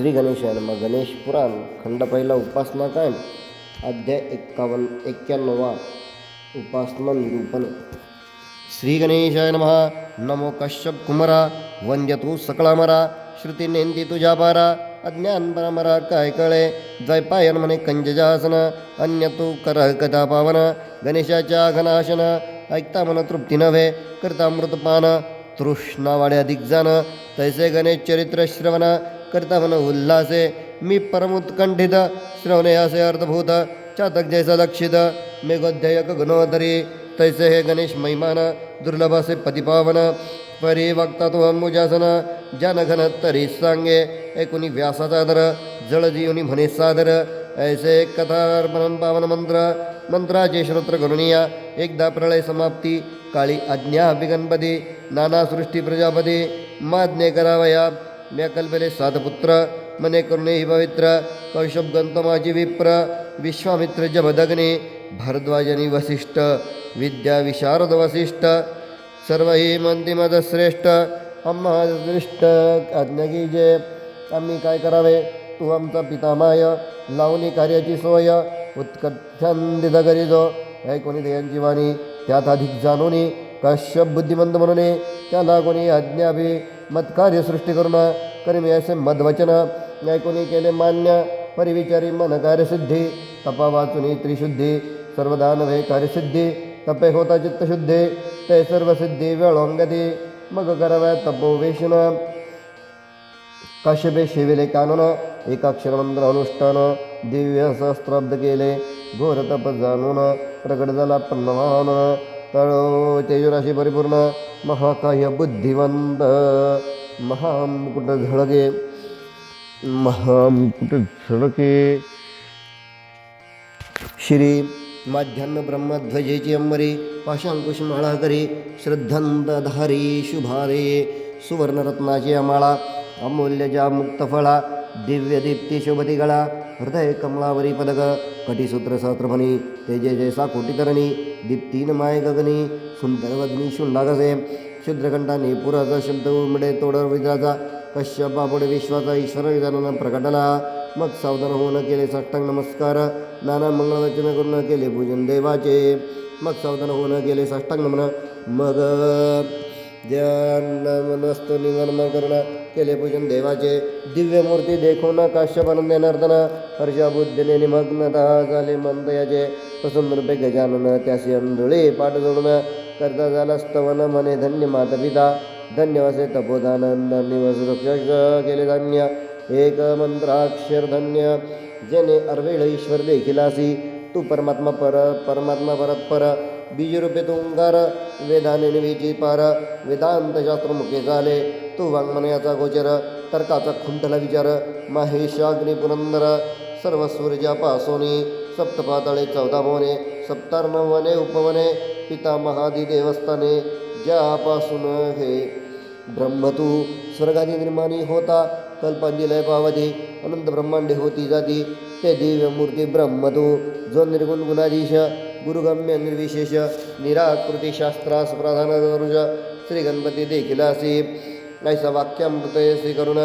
श्री गणेशाय मग गणेश पुराण खंड पहिला उपासना कांड अध्याय एक्कावन्न एक्क्याण्णवा उपासना निरूपण. श्री गणेशाय नमः नमो कश्यप कुमारा वंद्यतु सकळामरा श्रुती नेंदी तुझ्या पारा अज्ञान परमरा काय कळे जयपायन म्हणे कंजजासन अन्य तू कर कथा पावन गणेशाच्या घनाशन ऐकता मन तृप्ती नव्हे करता मृतपान तृष्णावाडे अधिक जाण तैसे गणेश चरित्र श्रवण करता मन उल्हासे मी परमुत्कंठित श्रवणे असे अर्थभूत, चातक जैसा लक्षित मेघोध्ययक गुणोदरी, तैसे हे गणेश महिमान, दुर्लभ असे पतिपावन परी वक्ता तो अंबुजासन जन घन तरी सांगे ऐकुनी व्यासाचा दर जळजीवनी म्हणे सादर ऐसे कथार्पण पावन मंत्र मंत्राचे श्रोत्र गरुणीया एकदा प्रलय समाप्ती काळी आज्ञा गणपती नाना सृष्टी प्रजापती, माज्ञे करावया म्या कल्पले सात पुत्र, मने करुणे हि पवित्र कौशब गंतमाजी विप्र, विश्वामित्र जमदग्नी, भारद्वाजनी वसिष्ठ, विद्या विशारद वसिष्ठ सर्व ही मंदिमद श्रेष्ठ आम्हा दृष्ट आज्ञा की जे आम्ही काय करावे? तू आमचा पितामाय लावणी कार्याची सोय उत्कटांदित करीजो. हे कोणी देयांची वाणी? त्यात अधिक जाणूनी. कश्यप बुद्धिमंत म्हणून, त्याला कोणी आज्ञाभी मत्कार्य सृष्टी करून कर्मी असे मदवचन. या केले मान्य परिविचारी मन कार्यसिद्धी. तपा वाचुनी त्रिशुद्धी सर्वदानवे कार्यसिद्धी. तपे होता चित्तशुद्धी ते सर्व सिद्धी वेळोंगती. मग कराव्या तपोवेशन काश्यपे शिविले कानन. एकाक्षरमंत्र अनुष्ठान. दिव्य सहस्त्राब्द केले. घोर तप जाणून. प्रगट झाला पन्नवान तळो तेजुराशी परिपूर्ण. महाकाय बुद्धिवंत. महामुकुट झळके महामुकुट झळके श्री माध्यान्न ब्रह्मध्वजेची अंबरी पाशांकुश माळा करी श्रद्धांतधारी शुभारे सुवर्णरत्नाची अमाळा अमूल्यजा मुक्तफळा दिव्य दीप्ती शोभती गळा हृदय कमलावरी पदक कटिसूत्र सहस्रभणी तेजे जैसा कोटीतरणी दीप्तीन माय गगनी सुंदर शुंडागसे क्षुद्रखंडाने पुराचा शब्द उमडे तोडर विजाचा कश्यप बाबुडे विश्वाचा ईश्वर विधानानं प्रकटला मग सावधान होऊन केले साष्टांग नमस्कार नाना मंगळवचन करून केले पूजन देवाचे मग सावधान होऊन केले साष्टांग नमन मग ध्यान मनस्तु निवर्म करून केले पूजन देवाचे दिव्य मूर्ती देखून काश्यपानंदे नर्तन हर्षा बुद्धीने निमग्नता झाले मंदयाचे प्रसन्न रूपे गजानन त्यासी अंधुळे पाठ जोडून करता झाला स्तवन मने धन्य मातपिता, धन्य वसे तपोदानंद निवस वृक्ष केले धन्य एक मंत्राक्षर धन्य जेने अर्वेळ ईश्वर देखीलासी, तू परमात्मा पर, परमात्मा परत बीजरूपे तुंगार, वेदाने निवीची पार, वेदांत शास्त्र मुखे झाले तू वाङ्मनयाचा गोचर, तर्काचा खुंटला विचार, माहेशाग्नी पुरंदर सर्व सूर्यापासोनी सप्तपातळे चौदा भवने सप्तार्णवने उपवने पिता महादी देवस्थाने ज्यापासून हे। ब्रह्म तू स्वर्गादी निर्माणी होता कल्पांदिलय पावती अनंत ब्रह्मांडे होती जाती, ते दिव्य मूर्ती ब्रह्म तू। जो निर्गुण गुणाधीश, गुरुगम्य निर्विशेष, निराकृती शास्त्रास प्रधान दरुज श्री गणपती देखील असे ऐसा वाक्यामृत श्री करुण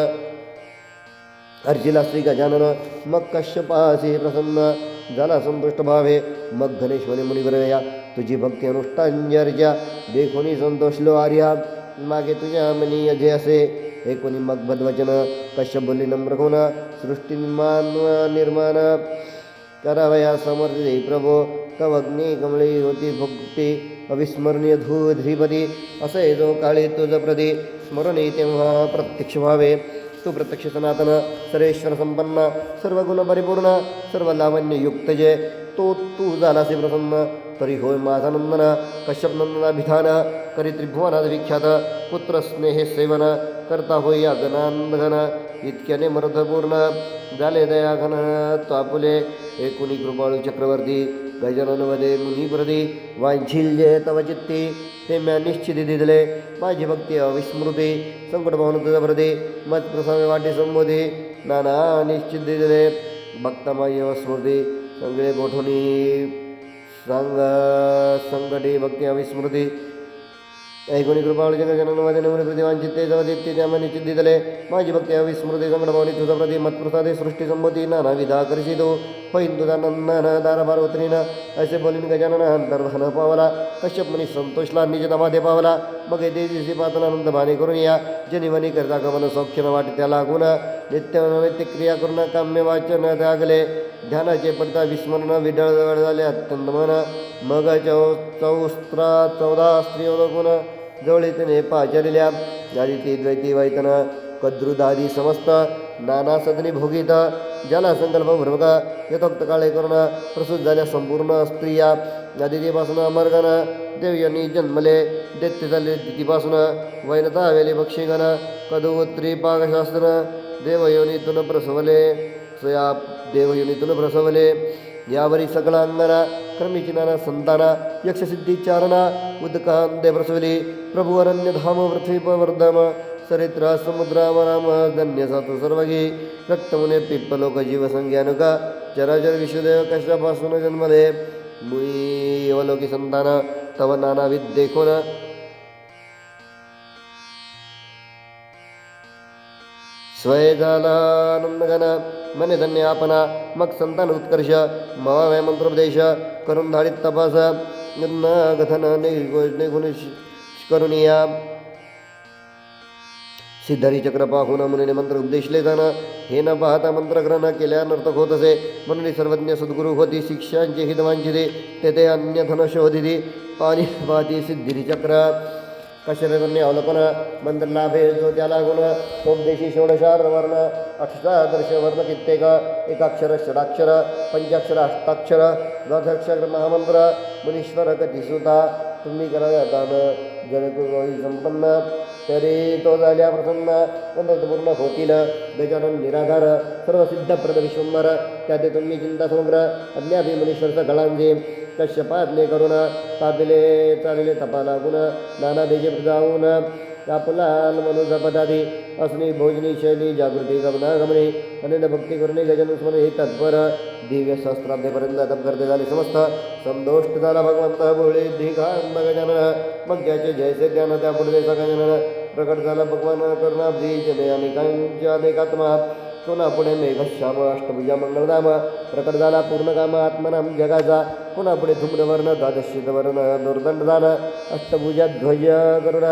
अर्जिला श्री गजानन मग कश्यपासी प्रसन्न। झाला संतुष्ट भावे मग म्हणे मुनिवरया तुझी भक्ती अनुष्ठांजर्जा देखोनी संतोषलो आर्या, मागे तुझ्या मनी अजय असे हे कोणी मग बदवचन कश्यप बोलली, नम्र होण सृष्टी निर्माण निर्माण। करावया समर्थ प्रभो कवग्नी कमळी होती भक्ती, अविस्मरणीय धूध्रीपदी असे जो काळी तुझ प्रदी स्मरणे तेव्हा प्रत्यक्ष व्हावे तू प्रत्यक्ष सनातन सर्वेश्वर संपन्न सर्वगुण परिपूर्ण सर्व युक्त तो तू झालासे प्रसन्न तरी होय माझा नंदन कश्यप नंदना भिधान करी त्रिभुवनाद विख्यात पुत्र स्नेहे सेवन, करता होई अगनांदघन इतक्याने मर्धपूर्ण झाले दयाघन तापुले एकुणी कृपाळू चक्रवर्ती गजानन वदे मुनिप्रदी वांछिल जे तव चित्ती ते म्या निश्चिती दिले माझी भक्ती अविस्मृती संकट भावना तुझा प्रदे मत वाटी वाटे संबोधी नाना निश्चित दिले भक्तमाय स्मृती सगळे गोठवणी सांग संकटी भक्ती अविस्मृती सृष्टी संमती नाना विधा करशितो पैंदुदानंदन दारभार उतरीन असे बोलीन गजानन अंतर्धन पावला कश्यप मनी संतोषला निज दमादे पावला मग दिवशी पातनानंद भाने करून या जनिवनी करता गमन सौख्य वाटे त्याला गुण नित्य नैत्य क्रिया करून काम्य वाचन त्यागले ध्यानाचे पडता विस्मरण विडळ झाले अत्यंत मन मग चौ चौस्त्रा चौदा स्त्री त्याने पाचारिल्या. ती द्वैती, वैतन, कद्रुदादी समस्त नाना सदनी भोगीत. ज्याला संकल्प भ्रमक, यथोक्त काळे करून प्रसूत झाल्या संपूर्ण स्त्रिया. आदितीपासून अमर्गन देव यांनी जन्मले, दैत्य झाले तिथीपासून. वैनता वेली बक्षीगण कदुत्री पाकशास्त्र देवयोनीतून प्रसवले. स्वया देवयोनीतून प्रसवले. यावरी सकळ क्रमिचिनाना संताना यक्षसिद्धिचारणा उदकान्ते प्रभुवरण्यधाम पृथ्वीपवर्धम सरित्रा समुद्राम राम धन्य सातु सर्वगी रक्तमुने पिप्पलोक जीवसंज्ञानुका चराचर विश्वदेव कष्टापासून जन्मले मुई अवलोकी संतान तव नानाविध देखो ना स्वयं झाला मने धन्य आपणा मग संतान उत्कर्ष। मवाव्या मंत्रोपदेश करून धाडीत तपास। न गथन निगुण करुनिया सिद्धारी चक्र पाहून मुनीने मंत्र उपदेशले जाणं हे न पाहता मंत्रग्रहण केल्या नर्तक होत असे। म्हणून सर्वज्ञ सद्गुरू होती, शिक्षांची हितवांची दे तेथे अन्य शोधिती। पाणी पाहती सिद्धिरी चक्र। कशरकन्य अवलोकन मंत्र ज्योत्याला गुण सोपदेशी षोडशार वर्ण अष्टादर्श वर्ण कित्येक एकाक्षर षडाक्षर पंचाक्षर अष्टाक्षर द्वादशाक्षर महामंत्र मुनीश्वर गतिसुता तुम्ही करा दान जगकुरोई संपन्न तरी तो झाल्या प्रसन्न पूर्ण होतील गजानन निराधार सर्व सिद्धप्रद त्या ते तुम्ही चिंता समग्र अज्ञापी मुनीश्वरचा गळांजे कश्यपातले करुण पादले चालले तपा लागून नाना देजे जाऊन आपला मनुजपदादी असणी भोजनी शैली जागृती गमना गमने अनेक भक्ती करणे गजानन स्मरण हे तत्पर दिव्य सहस्त्राब्देपर्यंत तप करते झाले समस्त संदोष्ट झाला भगवंत भोळे धिघांत गजानन मग ज्याचे जयसे ज्ञान त्या पुढे गजानन प्रकट झाला भगवान करुणाब्धी जने अनेकांच्या अनेकात्मा पुन्हा पुढे मेघश्याम अष्टभुजा मंगलधाम प्रकट झाला पूर्ण काम आत्मनाम जगाचा पुन्हा पुढे धूम्रवर्ण द्वादशीतवर्ण दुर्दंड झाला अष्टभुजा ध्वज करुण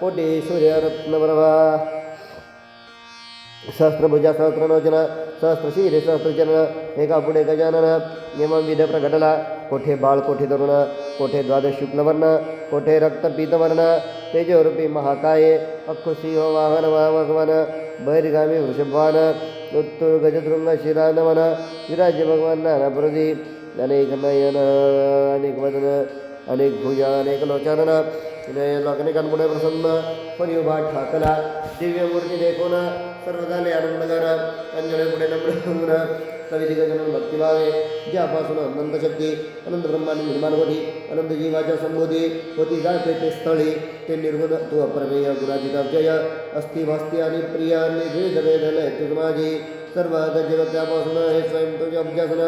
कोटी सूर्यरत्नप्रभा सहस्रभुजा सहस्रलोचन सहस्रशीर सहस्रचरण एका पुढे गजानन, यमविध प्रकटला, कोठे बाळ, कोठे तरुण, कोठे द्वादश शुक्लवर्ण, कोठे रक्तपीतवर्ण, तेजोरूपी महाकाये अक्खुसिंह वाहन भगवान बहिर्गामी वृषभवान उत्तुर गजतृंग शिरानवन विराज्य भगवान नाना अनेक नयन, अनेक वदन, अनेक भुजा, अनेक लोचानन अनेकांपुढे प्रसन्न परिउभा ठाकला, दिव्य मूर्ती देखून सर्व झाले आनंदगार अंजने पुढे नम्र कविती गजानन भक्तिभावे ज्यापासून अनंत शक्ती अनंत ब्रह्मांड निर्माण होती अनंत जीवाच्या संबोधी होती, जाते ते स्थळी, ते निर्गुण, तू अप्रमेय गुणाधिताव्यय अस्ति भास्ती आणि प्रिय निर्वेद वेदन तुझ माझी सर्व जगत त्यापासून, हे स्वयं तुझ्या अभ्यासन,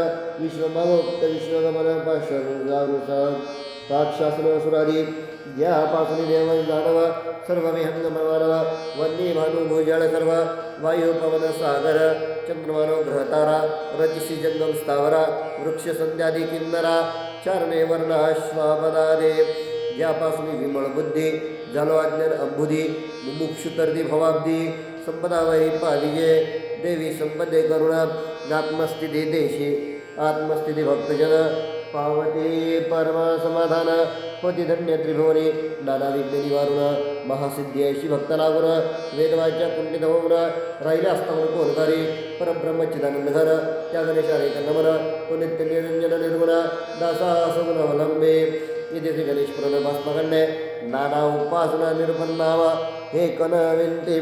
विश्वभावोक्त विश्वगमन पाशानुसार साक्षासन सुरादी ज्यापासून देव जाणव सर्व विहंगम मानव वन्य भानु भुजळ सर्व वायू पवन सागर चंद्रमानो ग्रहतारा रजिशी जंगम स्थावरा वृक्ष संध्यादी किन्नरा चारणे वर्ण श्वापदादे ज्यापासून विमळ बुद्धी झालो अज्ञान अंबुधी मुमुक्षु तरदी भवाब्दी संपदा वही पाविजे देवी संपदे करुणा आत्मस्थिती देशी, आत्मस्थिती भक्तजन पावते परमा समाधान होती धन्य त्रिभुवनी नाना विघ्न निवारुण महासिद्धी ऐशी भक्त लागुण वेदवाच्या होऊन राहिले असता कोणकारी घर त्या गणेशारे नमन तो नित्य निरंजन निर्गुण दासा सगुण अवलंबे येथे गणेश पुरण नाना उपासना निरुपन्नावा, हे कन विंती